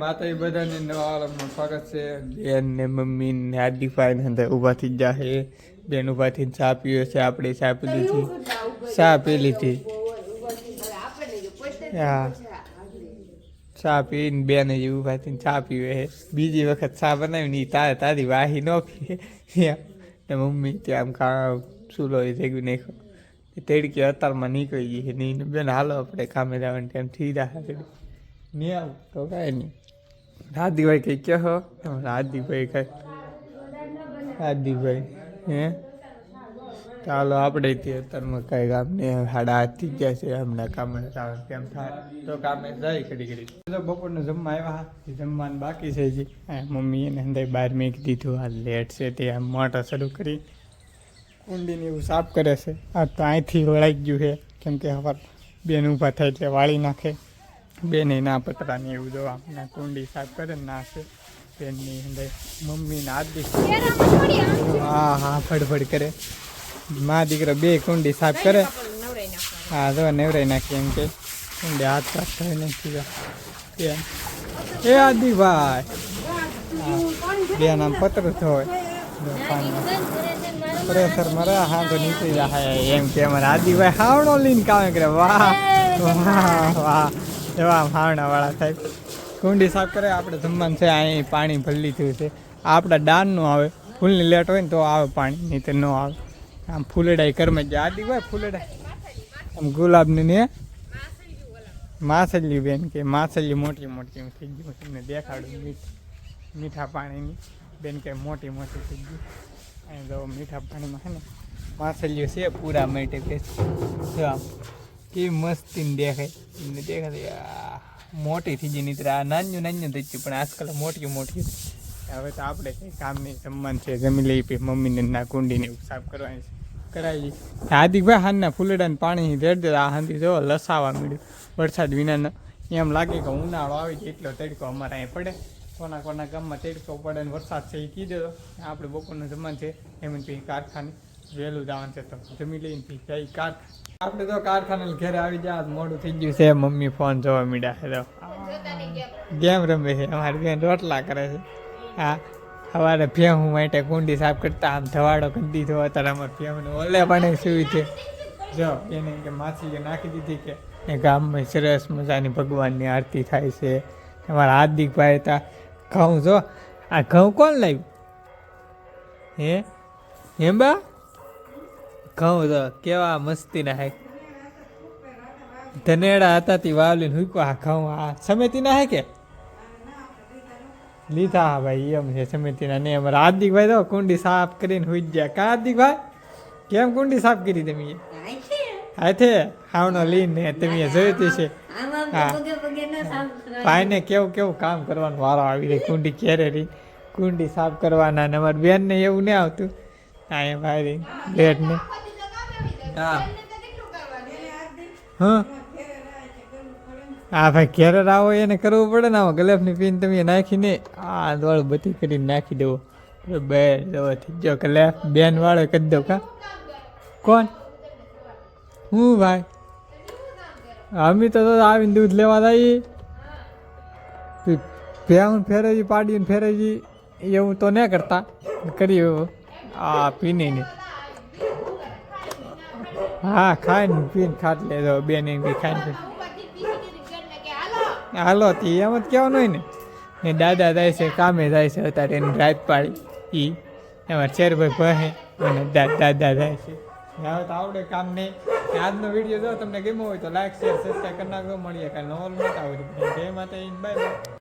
માતા બધાને નવા આલમમાં સ્વાગત છે. બેન ને મમ્મી ને હાર્દિકભાઈ ને અંદર ઊભા થઈ જાહે. બેન ઊભા થઈને ચા પીવે છે આપણે ચા પી લીધી. ચા પી લીધી. હા. ચા પીને બેન જ ઊભા થઈને ચા પીવે છે. બીજી વખત ચા બનાવીને ની તારે તારી વાહી ન પીએ ને મમ્મી ત્યાં આમ કાં ચૂલો એ ભેગું નાખ્યો. તેડકી અતારમાં નીકળી ગઈ છે. નહીં બેન હાલો આપણે કામે જવાનું ટાઈમ થઈ રહ્યા છે નહીં આવું તો કાંઈ નહીં. હાર્દિકભાઈ કંઈ કહો હાર્દિકભાઈ કઈ. હાર્દિકભાઈ હે? ચાલો આપણે તે અત્યારમાં કઈ કામ નહીં સાડા આઠ ગયા છે, હમણાં કામે કેમ થાય? તો કામે જાય ઘડી ઘડી. તો બપોરનું જમવા આવ્યા જમવાનું બાકી છે હજી. મમ્મી એને અંદર બહાર મેકી દીધું, આ લેટ છે તે આમ મોટા શરૂ કરી. કુંડીને એવું સાફ કરે છે. આ તો અહીંથી વળાઈ ગયું છે, કેમ કે હવે બેન ઊભા થાય એટલે વાળી નાખે. બેને ના પતરાની એવું જો આપણા કુંડી સાફ કરે ના છે બેનની અંદર મમ્મીને હાથ દી હા હા ફડફડ કરે. મા દીકરો બે કુંડી સાફ કરે. હા જો નેવરાઈ નાખી એમ કે. કુંડી હાથ સાફ થઈ નાખી બેન. એ આદિભાઈ. બેન આમ પતરું થયો જો પાણીમાં પ્રેશર મરે હા તો નીકળી જાય એમ કે અમારે આદિભાઈ હાવડો લઈને કામ કરે. વાહ વાહ વાહ. એવા આમ હાવણા વાળા સાહેબ કુંડી સાફ કરે, આપણે જમવાનું છે અહીં પાણી ભરી થયું છે. આપણા ડાનનું આવે, ફૂલની લેટ હોય ને તો આવે પાણી નહીં તો ન આવે. આમ ફૂલડાઈ કરમે જ હોય ફૂલડાઈ. આમ ગુલાબની ને માછલી બેન કે, માછલી મોટી મોટી થઈ ગયું. તમને દેખાડું મીઠ પાણીની. બેન કે મોટી મોટી થઈ ગઈ. અહીં જો મીઠા પાણીમાં છે ને, માછલીઓ છે, પૂરા માટે કે આમ કેવી મસ્તીને દેખાય એમને દેખાય મોટી થઈ ગઈ નહીં આ નાનું નાનું થઈ પણ આજકાલ મોટી મોટી હવે તો આપણે કંઈ કામની જમવાનું છે, જમી લઈ પછી મમ્મીને ના કુંડીને એવું સાફ કરવાની છે. કરાવી હાર્દિકભાઈ હાનના ફૂલડાને પાણી રેડ દે, આ હાંધી જો લસાવા મળ્યું વરસાદ વિનાનો. એમ લાગે કે ઉનાળો આવી જાય, એટલો તડકો અમારે અહીં પડે. કોના કોના ગામમાં તડકો પડે ને વરસાદ છે એ કીધો આપણે બપોરનું જમવાનું છે, એમ પછી કારખાને. વહેલું જવાનું છે, તો જમી લઈને જઈ કાર. આપણે તો કારખાને ઘરે આવી જાય મોડું થઈ ગયું છે. મમ્મી ફોન જોવા મીડ્યા છે, તો. ગેમ રમે છે? અમારી બેન રોટલા કરે છે. હા, સવારે ભેહું માટે કુંડી સાફ કરતા, આમ ધવાડો કરી દીધો, અત્યારે અમારે ભેહુંને ઓલે પણ સુવી છે. જો, એને કે માછલી નાખી દીધી કે, એ ગામમાં સરસ મજાની ભગવાનની આરતી થાય છે. અમારા હાર્દિકભાઈ હતા. ઘઉં જો, આ ઘઉં કોણ લાવ્યું? હે? હેમ્બા ઘઉં તો કેવા મસ્તીના હે. ધનેડા હતા તે વાવલીને હુકો આ ઘઉં આ સમેતીના હે કે? લીધા ભાઈ, એમ છે સમિતિના ને અમારા હાર્દિકભાઈ તો કુંડી સાફ કરીને હુઈ ગયા. કા હાર્દિકભાઈ? કેમ કુંડી સાફ કરી તમે? હાથે હાવનો લઈને તમે જોઈતી છે. ભાઈને કેવું કેવું કામ કરવાનું વારો આવી રહી કુંડી ક્યારે રહી. કુંડી સાફ કરવાના ને અમારી બેનને એવું નહીં આવતું. એ ભાઈ લેટ ને હા. હા. હા ભાઈ ઘેરે આવો એને કરવું પડે ને આમાં ગલેફની પીન તમે નાખીને, આ દોડ બધી કરીને નાખી દેવો. બે થઈ ગયો ગલેફ બેન વાળો કરી દો કા? કોણ? હું ભાઈ? અમે તો આવીને દૂધ લેવા જઈએ ભેહું ફેરેજી પાડીને ફેરેજી એવું તો ન કરતા. કરીએ આ પીને હા, ખાઈને પીને ખાટ લેજો બેન એમ બી ખાઈને હાલો, તી એમ જ કહેવાનું હોય ને. ને દાદા જાય છે, કામે જાય છે, અત્યારે એને રાત પાડી. એ એમાં ચેરભાઈ ભહે અને દાદા જાય છે. હવે તો આવડે કામ નહીં. આજનો વીડિયો જો તમને ગમ્યો હોય તો લાઈક શેર સબસ્ક્રાઈબ કરી નાખજો. મળીએ કાલે નવલ મોટા હોય જય માતા બાય બાય